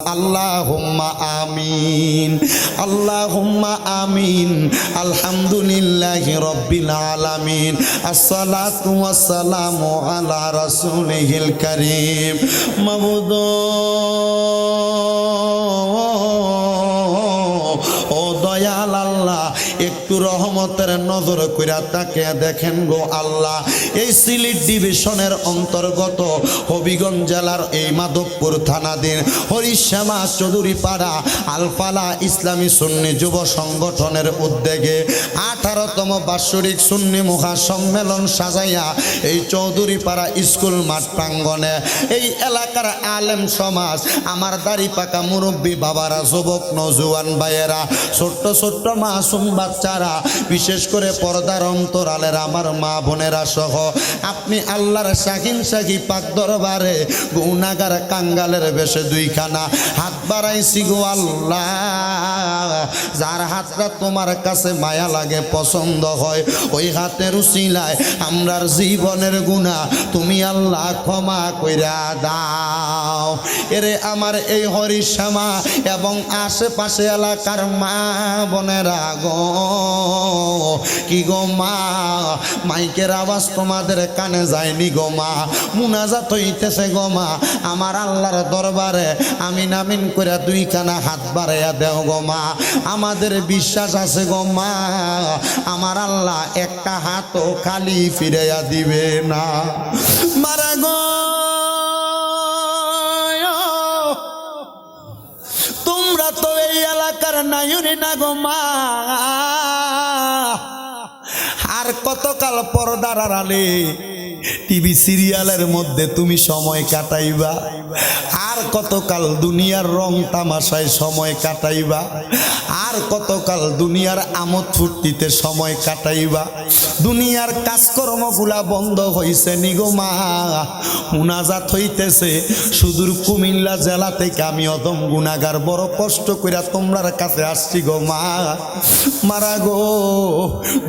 আল্লাহুম্মা আমিন আল্লাহুম্মা আমিন আলহামদুলিল্লাহি রব্বিল আলামিন আসসালাতু ওয়াসসালামু আলা রাসূলিহিল কারীম মাবুদ একটু রহমতের নজর কইরা তাকে দেখেন গো আল্লাহ। এই সিলেট ডিভিশনের অন্তর্গত হবিগঞ্জ জেলার এই মাধবপুর থানাধীন হরিশ্যামা চৌধুরী পাড়া আলফালা ইসলামী সুন্নি যুব সংগঠনের উদ্যোগে আঠারোতম বাৎসরিক সুন্নি মুখা সম্মেলন সাজাইয়া এই চৌধুরী পাড়া স্কুল মাঠ প্রাঙ্গণে এই এলাকার আলেম সমাজ, আমার দাড়ি পাকা মুরব্বী বাবারা, যুবক নজুয়ান ভাইয়েরা, ছোট্ট ছোট্ট মাসুম বাচ্চারা, বিশেষ করে পর্দার অন্তরালের আমার মা বোনেরা সহ, আপনি আল্লাহর শাকিন শাকি পাক দরবারে গুনাগার কাঙ্গালের বেশে দুইখানা হাত বাড়াইছি গো আল্লাহ। যার হাতটা তোমার কাছে মায়া লাগে, পছন্দ হয়, ওই হাতের উসিলায় আমরার জীবনের গুণা তুমি আল্লাহ ক্ষমা কইরা দাও। এরে আমার এই হরিশ্যামা এবং আশেপাশে এলাকার মা বোনেরা গো। কি গো মা? মাইকের আওয়াজ তোমাদের কানে যায়নি গো মা? মুনাজাত হইতেছে গো মা। আমার আল্লাহর দরবারে আমি নামিন করে দুই কানা হাত বাড়াইয়া দেও গো মা। আমাদের বিশ্বাস আছে গো মা। আমার আল্লাহ একটা হাতও খালি ফিরাইয়া দিবে না। মারা গো এলাকার নায়ুরি না আর কতকাল পর্দার আড়ালে টিভি সিরিয়ালের মধ্যে তুমি সময় কাটাইবা? আর কতকাল দুনিয়ার রং তামাশায় সময় কাটাইবা? আর কতকাল দুনিয়ার আমোদ ফুর্তিতে সময় কাটাইবা? দুনিয়ার কাজকর্মগুলা বন্ধ হইছে নিগমা মুনাজাত হইতেছে। সুদূর কুমিল্লা জেলা থেকে আমি অদম গুনাগার বড় কষ্ট কইরা তোমরার কাছে আসছি গো মা। মারা গো,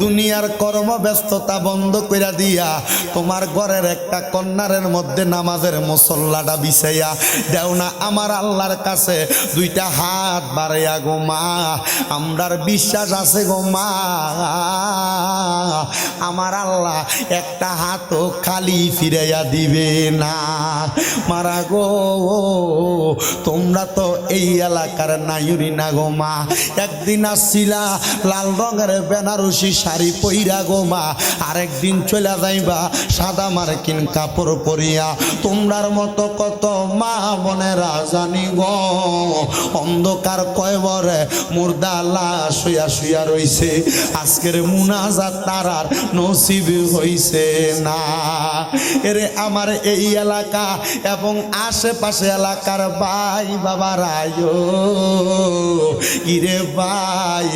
দুনিয়ার কর্মব্যস্ততা বন্ধ কইরা দিয়া তোমার ঘরের একটা কন্যারের মধ্যে নামাজের মুসল্লাটা বিছাইয়া দেও না আমার আল্লাহর কাছে। দুইটা হাত বাড়াইয়া গো মা, আমরার বিশ্বাস আছে গো মা। আমার আল্লাহ একটা হাতও খালি ফিরাইয়া দিবে না। মারা গো, তোমরা তো এই এলাকার নায়ুরি না গো মা। একদিন আসছিলা লাল রঙের বেনারসি শাড়ি পইরা গো মা। আরেকদিন চলে যাইবা সাদা মার্কিন কাপড় পরিয়া। তোমরার মতো কত মা বোনেরা জানি গো। অন্ধকার কয়বরে মুর্দা লাশ শুয়া শুয়া রইছে। আজকের মুনাজাত তারার নসিব হইছে না। এরে আমার এই এলাকা এবং আশেপাশে এলাকার ভাই বাবারা ইরে ভাই,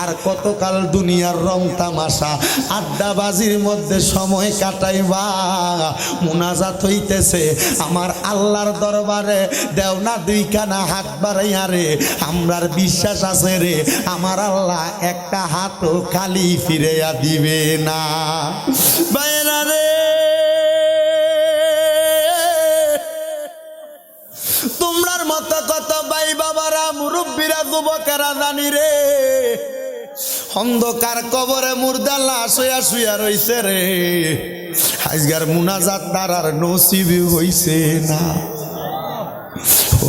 আর কতকাল দুনিয়ার রং তামাশা, আড্ডাবাজির মধ্যে সময় কাটাই কাটাইবা। মুনাজাত হইতেছে, আমার আল্লাহর দরবারে দেও না দুই কানা হাত বাড়াইয়া রে। আমরার বিশ্বাস আছে রে, আমার আল্লাহ একটা হাতও খালি ফিরেয়া দিবে না। বাইরা রে। তোমরার মতো কত ভাই বাবারা, মুরব্বীরা, যুবকেরা জানি রে। অন্ধকার কবরে মুর্দা লাশ হইয়া শুয়া রইছে রে। আজগার মুনাজাত তারার নসিবি হইছে না।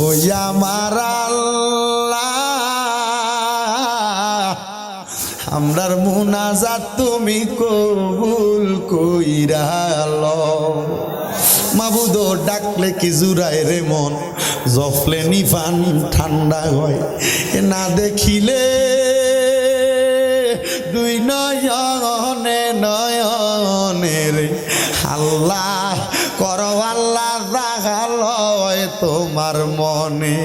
ওই আমার আমরার মুনাজাত তুমি কবুল কইরাল মাবুদ ডাকলে কি জুড়ায় রে মন? জফলে নিফান ঠান্ডা হয়। এ না দেখিলে জাগালয় তোমার মনে।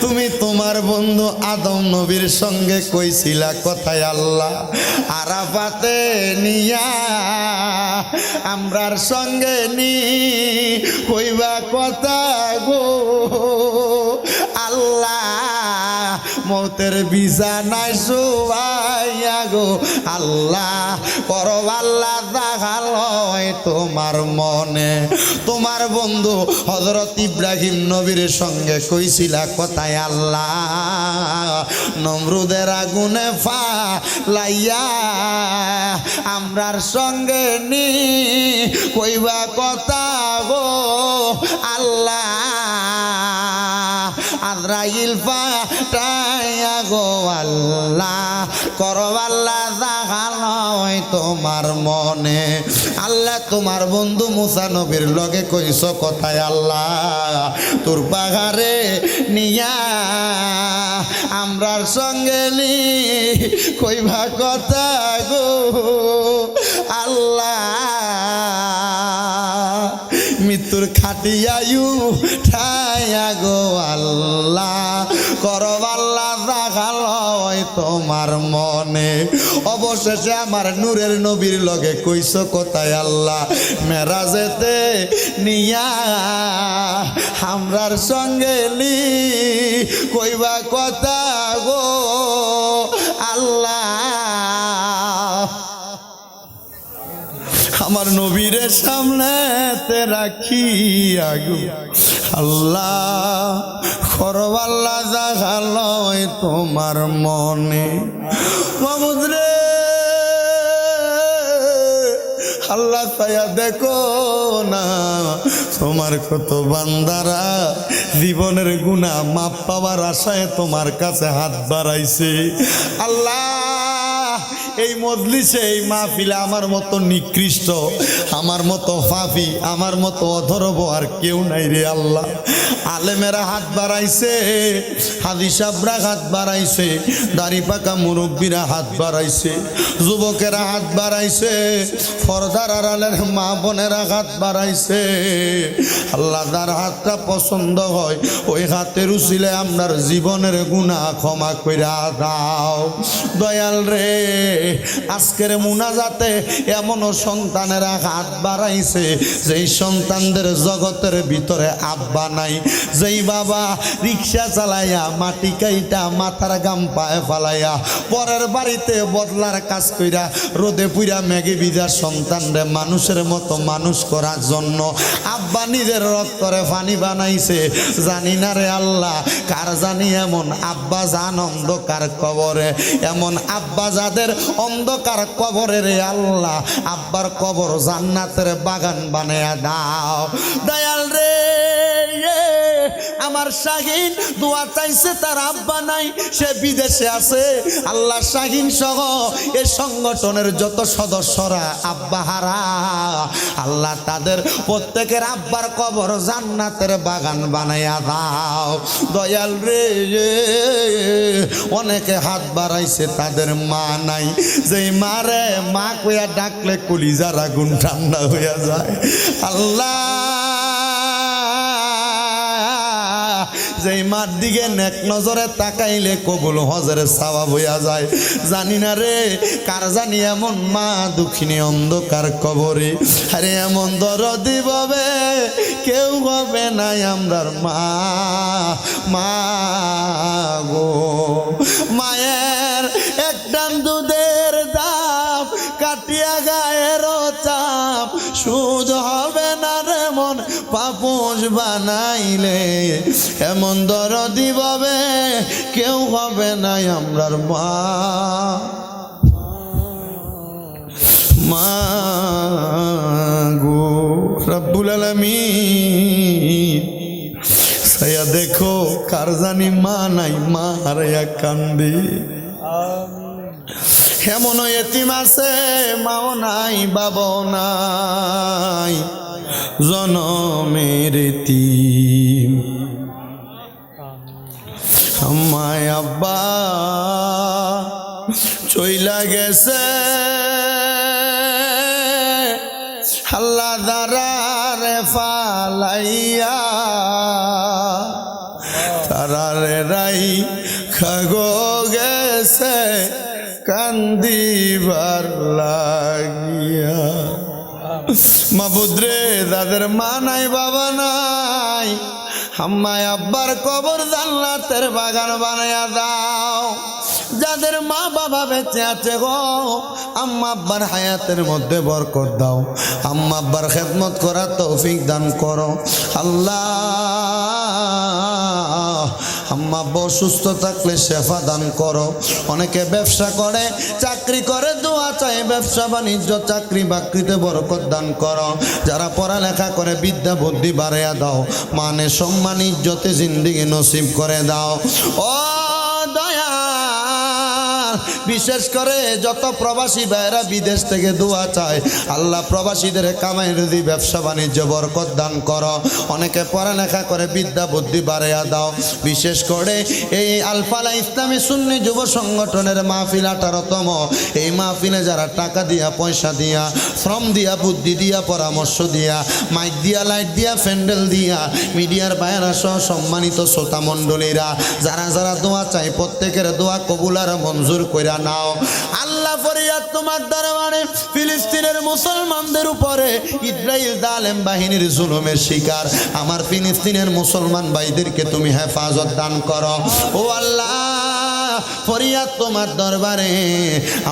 তুমি তোমার বন্ধু আদম নবীর সঙ্গে কইছিলা কথায় আল্লাহ, আরাফাতে নিয়া আমরার সঙ্গে নি কইবা কথা গো। আল্লাহ, মতের বিছানায় শুভাইয়া গো, আল্লাহ করো আল্লাহ দেখালয় তোমার মনে। তোমার বন্ধু হজরত ইব্রাহিম নবীর সঙ্গে কইছিলা, কথায় আল্লাহ, নমরুদের আগুনে ফা লাইয়া আমরার সঙ্গে নি, কইবা কথা গো, আল্লাহ, আজরাইল পাটাইয়া গো, আল্লাহ করো আল্লাহ দেখালয় তোমার মনে। আল্লাহ, তোমার বন্ধু মুসা নবীর লগে কইস কথায় আল্লাহ, তোর পাহাড়ে নিয়া আমরার সঙ্গে নি কইবা কথা গো আল্লাহ। মৃত্যুর খাটিয়ায়ু ঠাইয়া গো আল্লাহ দেখালয় তোমার মনে। অবশেষে আমার নূরের নবীর লগে কইস কোথায় আল্লাহ, মেরাজেতে নিয়া আমরার সঙ্গে নি। কইবা কথা গো আল্লাহ। আমার নবীরের সামনে তে রাখি আগু আল্লাহ খরবাল্লা জাগালয় তোমার মনে। মামুদরে আল্লাহ তাইয়া দেখো না, তোমার কত বান্দারা জীবনের গুণা মাপ পাওয়ার আশায় তোমার কাছে হাত বাড়াইছে। আল্লাহ এই মজলিসে এই মাহফিলে আমার মতো নিকৃষ্ট, আমার মতো ফাফি আমার মতো অধরব আর কেউ নাই রে আল্লাহ। আলেমেরা হাত বাড়াইছে হাদিসাবরা হাত বাড়াইছে, দাড়ি পাকা মুরব্বীরা হাত বাড়াইছে, যুবকেরা হাত বাড়াইছে, ফরদার আড়ালের মা বোনেরা হাত বাড়াইছে। আল্লাহ যার হাতটা পছন্দ হয়, ওই হাতের উচিলে আপনার জীবনের গুণা ক্ষমা কইরা দাও। দয়াল রে। আজকের মুনাজাতে এমনও সন্তানেরা হাত বাড়াইছে, যেই সন্তানদের জগতের ভিতরে আব্বা নাই। যেই বাবা রিক্সা চালাইয়া, মাটি কাইটা মাথার গাম পায়ে ফালাইয়া, পরের বাড়িতে বদলার কাজ কইরা রোদে পুইরা ম্যাগে বিজা সন্তানরে মানুষের মতো মানুষ করার জন্য আব্বা নিজের রক্তরে পানি বানাইছে। জানি না রে আল্লাহ, কার জানি এমন আব্বা জান অন্ধকার কবরে। এমন আব্বা যাদের অন্ধকার কবরে রে আল্লাহ আব্বার কবর জান্নাতের বাগান বানায়া দাও। দয়াল রে। আমার শাহিন দোয়া চাইছে, তার আব্বা নাই, সে বিদেশে আছে। আল্লাহ শাহিন সহ এ সংগঠনের যত সদস্যরা আব্বা হারা, আল্লাহ তাদের প্রত্যেকের আব্বার কবর জান্নাতের বাগান বানাইয়া দাও। দয়াল রে, অনেকে হাত বাড়াইছে, তাদের মা নাই। যেই মারে মা কইয়া ডাকলে কলিজার আগুন ঠান্ডা হইয়া যায়। আল্লাহ যেই মার দিকে নেক নজরে তাকাইলে কবুল হজের সাওয়া বইয়া যায়। জানি না রে, কার জানি এমন মা দুঃখিনী অন্ধকার কবরে। আরে এমন দরদি পাবে কেউ হবে নাই আমরার মা। মা গো, মায়ের দুধের বানাইলে এমন দরদি পাবে কেউ হবে না আমরার মা। মা গো রব্বুল আলামিন সায়া দেখো কার জানি মা নাই, মা হারাইয়া কান্দি। হেমন এতিম আছে, মাও নাই, বাবাও নাই। জনমের তিম। আমায় আব্বা চইলা গেছে। আল্লাহ দারারে ফালাইয়া মাবুদ্রে দাদের মা নাই বাবা নাই। আম্মায় আব্বার কবর জান্নাতের বাগান বানায়া দাও। যাদের মা বাবা বেঁচে আছে গো, আম্মা আব্বার হায়াতের মধ্যে বরকত দাও। আম্মা আব্বার খেদমত করার তৌফিক দান করো। আল্লাহ, আম্মা আব্বা অসুস্থ থাকলে শেফা দান করো। অনেকে ব্যবসা করে, চাকরি করে, দোয়া চাই ব্যবসা বাণিজ্য, চাকরি বাকরিতে বরকত দান করো। যারা পড়ালেখা করে, বিদ্যা বুদ্ধি বাড়াইয়া দাও। মানে সম্মান, ইজ্জতে জিন্দিগি নসিব করে দাও। ও বিশেষ করে যত প্রবাসী ভাইরা বিদেশ থেকে দোয়া চায়, আল্লাহ প্রবাসীদের কামাই রুদি ব্যবসা বাণিজ্য, বরকত দান করো। অনেকে পড়ালেখা করে বিদ্যা, বুদ্ধি বাড়াইয়া দাও। বিশেষ করে এই আলফালা ইসলামী সুন্নি যুব সংগঠনের মাহফিল আঠারোতম। এই মাহফিলে যারা টাকা দিয়া, পয়সা দিয়া, শ্রম দিয়া, বুদ্ধি দিয়া, পরামর্শ দিয়া, মাইক দিয়া, লাইট দিয়া, প্যান্ডেল দিয়া, মিডিয়ার বাইরা সহ সম্মানিত শ্রোতা মণ্ডলীরা, যারা যারা দোয়া চাই প্রত্যেকের দোয়া কবুলার মঞ্জুর কইরা নাও। আল্লাহ ফরিয়াদ তোমার দরবারে, ফিলিস্তিনের মুসলমানদের উপরে, ইসরায়েল দালেম বাহিনীর জুলুমের শিকার। আমার ফিলিস্তিনের মুসলমান ভাইদেরকে তুমি হেফাজত দান করো। ও আল্লাহ ফরিয়াদ তোমার দরবারে।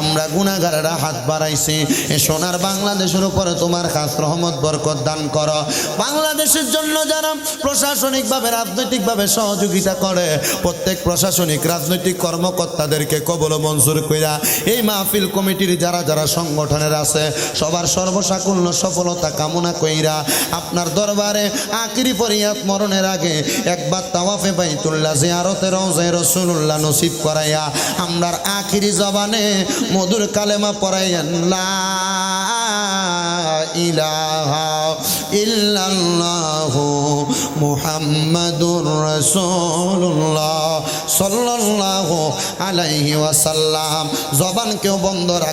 আমরা গুণাগারেরা হাত বাড়াইছি। এ সোনার বাংলাদেশের উপরে তোমার খাস রহমত, বরকত দান করো। বাংলাদেশের জন্য যারা প্রশাসনিকভাবে, রাজনৈতিকভাবে সহযোগিতা করে, প্রত্যেক প্রশাসনিক, রাজনৈতিক কর্মকর্তাদেরকে কবল মঞ্জুর কইরা এই মাহফিল কমিটির যারা যারা সংগঠনের আছে, সবার সর্বসাকুল্য সফলতা কামনা কইরা আপনার দরবারে আকিরি ফরিয়াদ মরণের আগে একবার তাওয়াফে বাইতুল্লাহ জিয়ারতে রওজায়ে রসুল্লাহ নসিব করাইয়া আমরার আখিরি জবানে মধুর কালেমা পড়াইয়া ইলাহা ইল্লাল্লাহু মুহাম্মাদুর রাসূলুল্লাহ সাল্লাল্লাহু আলাইহি ওয়াসাল্লাম। জবান কেউ বন্ধ রাখ